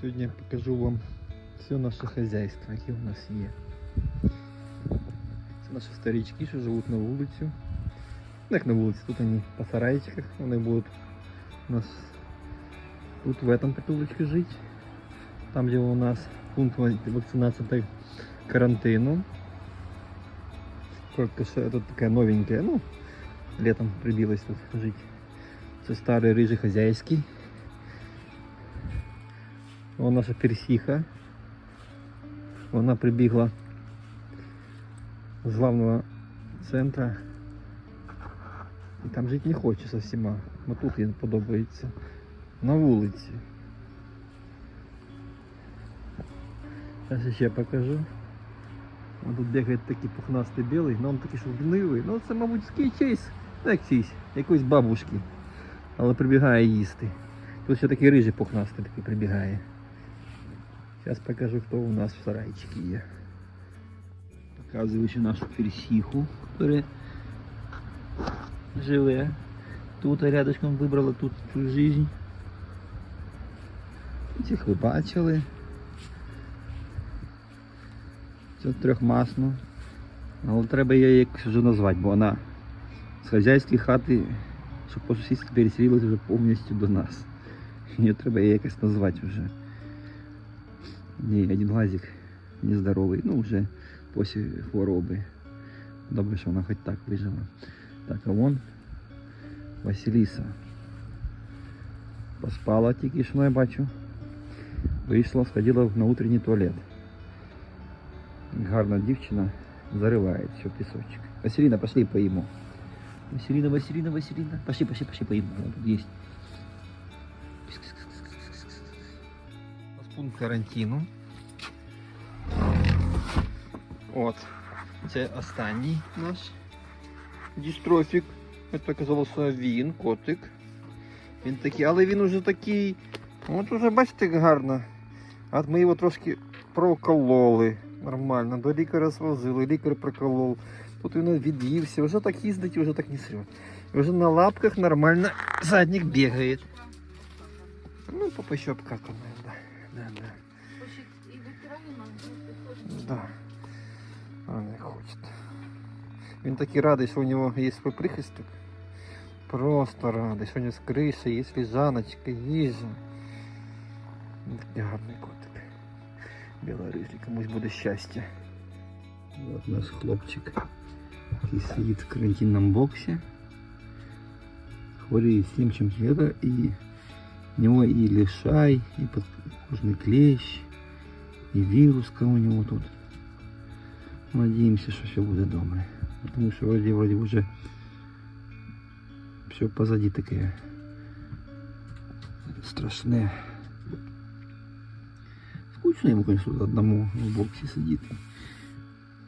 Сьогодні я покажу вам все наше хазяйство, яке у нас є. Це наші старички, що живуть на вулиці. Ну, як на вулиці, тут вони по сарайчиках, вони будуть у нас тут в этом притулочке жить. Там, где у нас пункт ва- вакцинации та карантину. Только что это такая новенькая, ну, летом прибилась тут жить. Это старый рыжий хозяйский. Вон наша персиха. Вона прибігла з главного центра. І там жити не хоче со всіма. Ну тут їй подобається. На вулиці. Зараз ще покажу. Он тут бігає такий пухнастий білий, але він такий що. Ну це, мабуть, ский чейс. Ну, чийсь, якоїсь бабушки. Але прибігає їсти. Тут ще такий рижий пухнастий такий прибігає. Зараз покажу, хто у нас в сарайчике є. Показую ще нашу персиху, яка живе. Тут рядочком вибрала тут цю жизнь. Цих ви бачили. Це трьохмасно. Але треба її якось вже назвати, бо вона з хазяйської хати, щоб по сусідству переселилась вже повністю до нас. Її треба її якось назвати вже. Не, один глазик нездоровий, ну вже після хвороби. Добре, що вона хоч так вижила. Так, а вон Василіса. Поспала тільки що я бачу. Вийшла, сходила на утренній туалет. Гарна дівчина зариває все в пісочок. Василіна, пошли поїмо. Василіна, Василіна, Василіна. Пошли, пошли, пошли поїмо. Вона тут є. У нас пункт карантину. От. Це останній наш дістрофік. Це оказалося він, котик. Він такий, але він уже такий. От уже бачите, як гарно. От ми його трошки прокололи. Нормально. До лікаря свозили, лікар проколов. Тут він від'ївся, вже так їздить, і вже так не срет. Вже на лапках нормально задник бігає. Ну, по пощепках, да. Да, да. Да. Він такий радий, що у нього є свій прихисток. Просто радий, що у нього з криші є лежаночка, їжа. Він Такий гарний котик. Білорижий, комусь буде щастя. От наш хлопчик, який сидить в карантинному боксі. Хворіє всім, чим є, і у него и лишай, и подкожный клещ, и вируска у него тут. Надеемся, что все будет добре. Потому что вроде, вроде уже все позади таке страшне. Скучно йому, тут одному в боксі сидіти.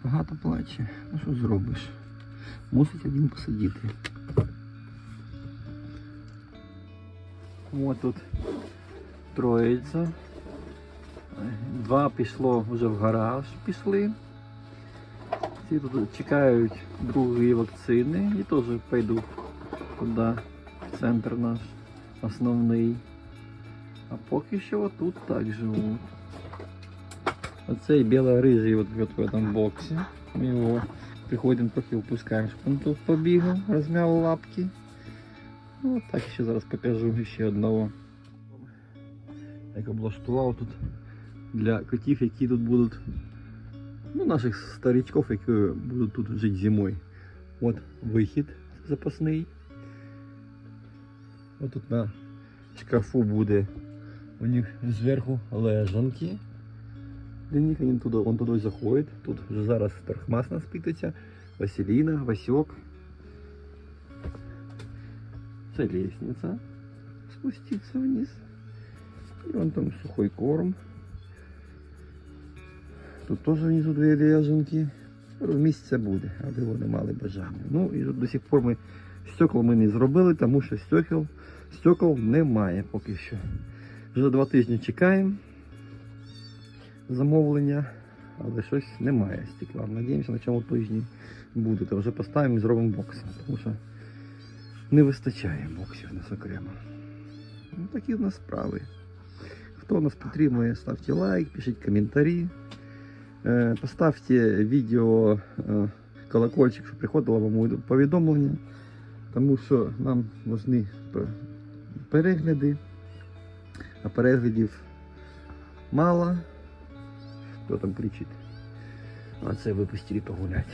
Багато плаче. Ну що зробиш? Мусить один посидіти. От тут троїця. Два пішло вже в гараж, пішли. Ці тут чекають другої вакцини і теж пойду туди, в центр наш основний. А поки що тут так живуть. Оцей біло-рижий от, от в этом боксі. Ми його приходимо трохи впускаємо, щоб він тут побігав, розмяв лапки. Ну, от так ще зараз покажу ще одного. Як облаштував тут для котів, які тут будуть. Ну, наших старичків, які будуть тут жити зимою. От вихід запасний. От тут на шкафу буде у них зверху лежанки. Для них вони туди, он туди заходить. Тут вже зараз торхмасна спититься, Василіна, Васьок. Це лестница. Спуститься вниз. И вон там сухой корм. Тут теж внизу дві лежанки. Місця буде, аби вони мали бажання. Ну і до сих пор ми стекол ми не зробили, тому що стекол, стекол немає поки що. Вже два тижні чекаємо замовлення, але щось немає стекла. Надіємося, на цьому тижні буде. То вже поставимо і зробимо бокс. Тому що не вистачає боксів нас окремо. Ну, такі в нас справи. Хто нас підтримує, ставте лайк, пишіть коментарі. Е, Поставте відео е, колокольчик, щоб приходило вам повідомлення, тому що нам важні перегляди, а переглядів мало. Хто там кричить? А це випустили погуляти.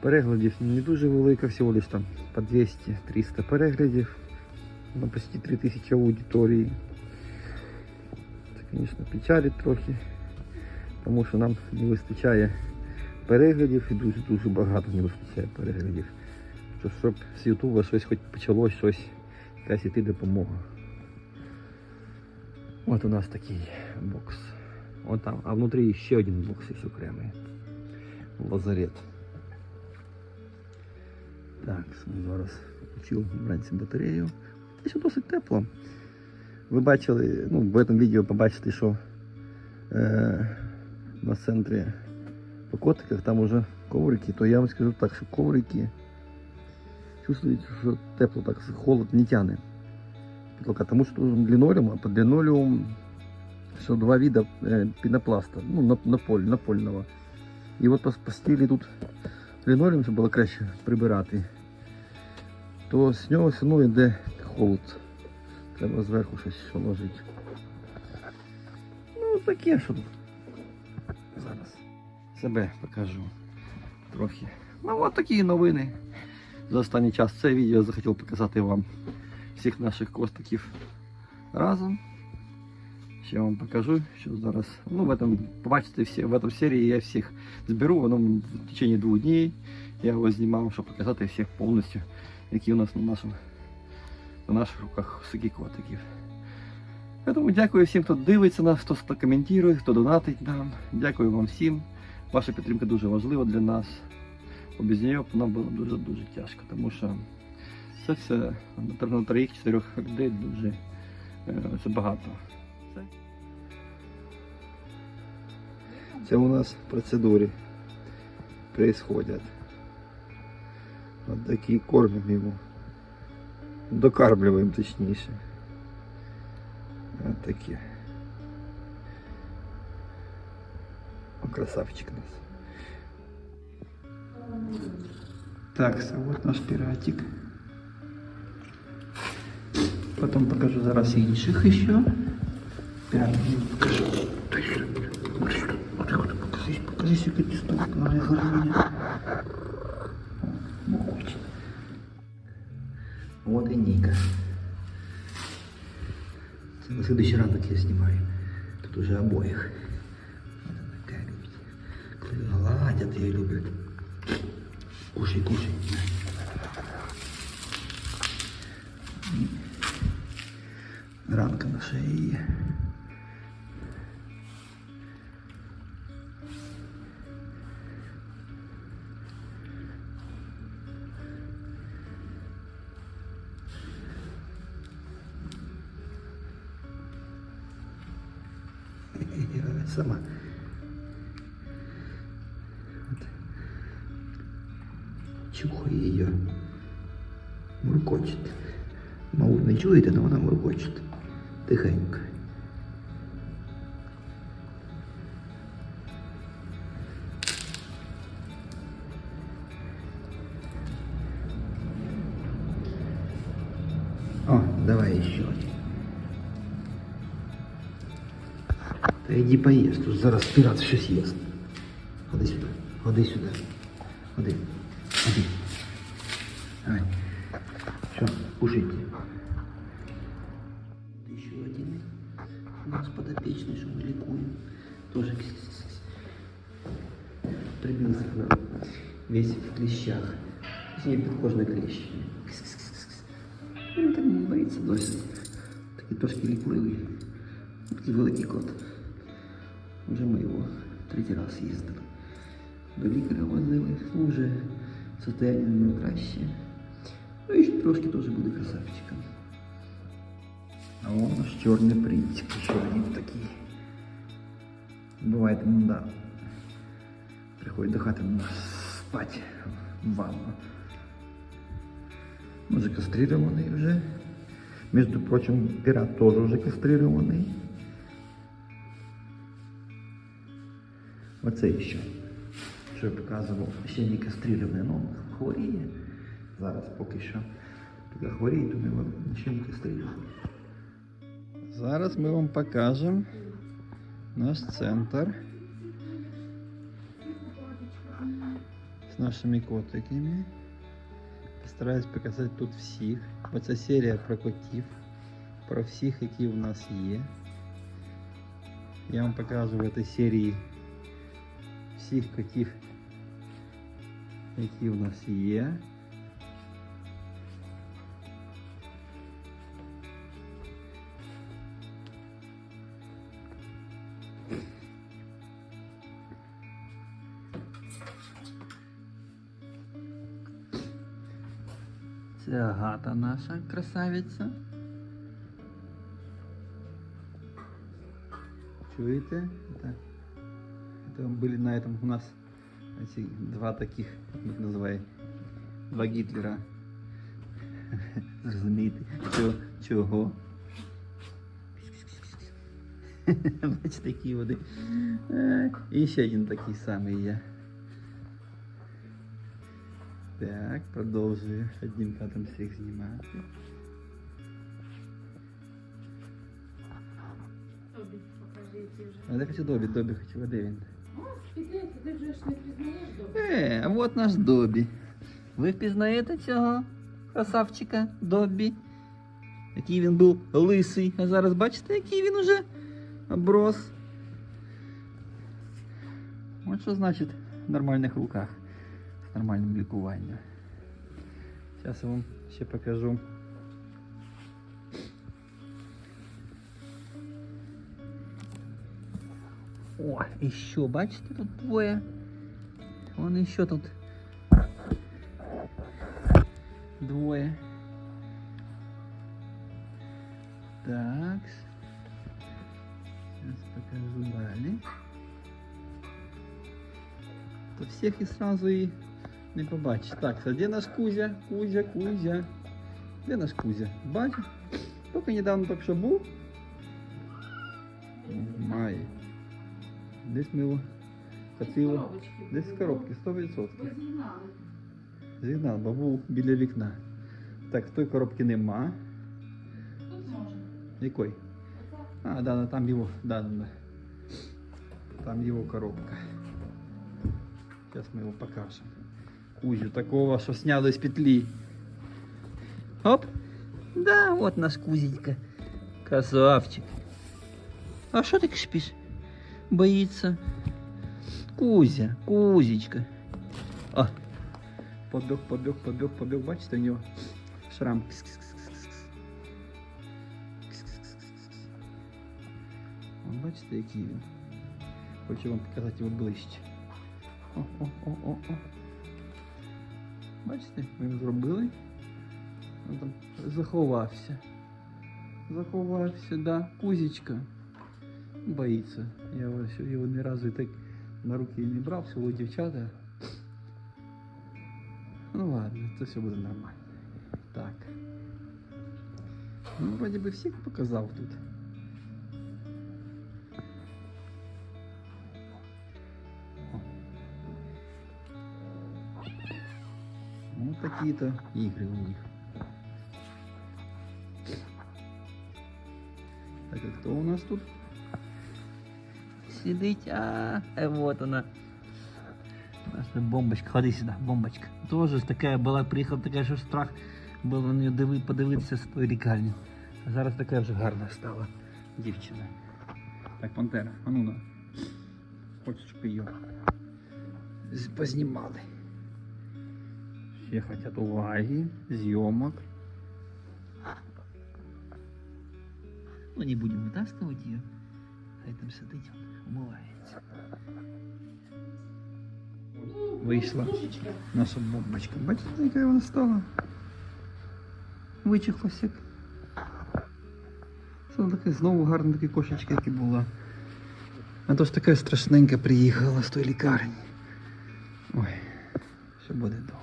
Переглядів не дуже велика, всього лиш там по 200-300 переглядів на почти 3000 аудиторії. Це, звісно, печалить трохи, тому що нам не вистачає переглядів і дуже-дуже багато не вистачає переглядів. Що, щоб з Ютуба щось хоч почалось, щось, якась іти допомога. От у нас такий бокс. От там, а внутрі ще один бокс є окремий. Лазарет. Так, зараз включив вранці батарею. Ще досить тепло. Ви бачили, ну, в цьому відео побачите, що е, на центрі по котиках там уже коврики, то я вам скажу так, що коврики чувствують, що тепло так, холод не тяне. Потолка, тому що тут лінолеум, а під лінолеум що два вида е, пінопласта, ну, нап- наполь, напольного. І от по, по стилі тут лінолеум, щоб було краще прибирати, то з нього все одно йде холод. Треба зверху щось положити. Ну таке, що тут. Зараз себе покажу трохи. Ну от такі новини. За останній час це відео захотів показати вам всіх наших костиків разом. Ще вам покажу, що зараз. Ну, в этом, побачите, всі, в этом серії я всіх зберу, воно в течение двох днів. Я його знімав, щоб показати всіх повністю, які у нас на, нашому, на наших руках суки котиків. Тому дякую всім, хто дивиться нас, хто коментує, хто донатить нам. Дякую вам всім. Ваша підтримка дуже важлива для нас. Бо без неї б нам було дуже-дуже тяжко, тому що це все на- на троїх-чотирьох людей дуже е, це багато. Це, це у нас в процедурі происходят. Вот такие кормим его. Докармливаем точніше. Вот такие. Красавчик нас. Так, вот наш пиратик. Потом покажу зараз інших еще. Покажу. Який ти стовп, на головне. Мочь. Вот и Ника. На следующий ранок я снимаю. Тут уже обоих. Гладят ее любят. Кушай, кушай. Ранка на шее. Сама. чуєте, але вона муркочет. Тихенько. О, давай еще один. Та йди поїж, тут зараз пірат щось їсть. Ходи сюди, ходи сюди. у нас подопечный, что мы ликуем. Тоже кс-кс-кс. прибился к нам. Весь в клещах. Точнее, подкожный клещ. Кс-кс-кс-кс. Він там боїться досі. Такий трошки лікливий. Такий великий кот. Вже ми його третій раз їздили. До лікаря возили, ну вже состояние в нього краще. Ну і ще трошки теж буде красавчиком. А вон наш черный принцип, еще один такий. Бывает да, приходит до хати спать в ванну. Ну, закастрированный уже. Между прочим, пират тоже уже кастрированный. это еще, что я показывал. Все не кастриленные, но он хворіє. Зараз поки еще, Поки хворіє, то ми ще не кастрирований. Зараз ми вам покажемо наш центр з нашими котиками. Постараюсь показати тут всіх. Бо це серія про котів, про всіх, які у нас є. Я вам покажу в этой серії всіх котів, які у нас є. Це Агата наша красавиця. Чуєте? Это, это были на этом у нас эти два таких, як їх називає, два Гітлера. Зрозумієте, чого? чого? Бачите, такі вони. Е, І ще один такий самий є. Так, продовжую одним кадром всіх знімати. Тобі покажи, які вже. А де хочу Добі, Добі хочу, а де він? О, спідеться, ти вже ж не пізнаєш добре. Е, а вот наш Добі. Ви впізнаєте цього красавчика Добі? Який він був лисий, а зараз бачите, який він уже оброс. От що значить в нормальних руках з нормальним лікуванням. Зараз я вам ще покажу. О, і що, бачите, тут двоє. Вон еще тут двое. Так. Сейчас покажу далее. То всех и сразу и не побачиш. Так, а де наш Кузя? Кузя, Кузя. Де наш Кузя? Бачиш? Тільки недавно так що був. Має. Десь ми його хотіли. Коробочки Десь в коробці, 100%. Ви зігнали. Зігнав, бо був біля вікна. Так, в той коробки нема. Тут може. Якої? Оце. А, да, да, там його, да, да, да. Там його коробка. Сейчас мы его покажем. Кузю такого, что снял из петли. Оп. Да, вот наш Кузенька. Красавчик. А что ты спишь? Боится. Кузя, Кузечка. А. Побег, побег, побег, побег. Бачите, у него шрам. Бачите, який він. Хочу вам показати його ближче. О, о, о, о, о. Бачите, ми його зробили. Він там заховався. Заховався, да. Кузечка. Боїться. Я ось його ні разу і так на руки не брав, село дівчата. Ну ладно, це все буде нормально. Так. Ну, вроде би всіх показав тут. Вот такие-то игры у них. Так, а кто у нас тут? Сидить, а, э, вот она. Наша бомбочка, ходи сюда, бомбочка. Тоже такая была, приїхала така, що страх було на неї диви, подивитися з тої лікарні. А зараз така вже гарна стала дівчина. Так, Пантера, а ну на. Хочеш, щоб її з- познімали. Все хотят уваги, съемок. Ну, не будем вытаскивать ее. Хай там сидить, умывается. Вийшла Душечка. наша бомбочка. Бачите, яка вона стала? Вичихлася. як. Це таке знову гарна така кошечка, яка була. А то ж така страшненька приїхала з тої лікарні. Ой, все буде добре.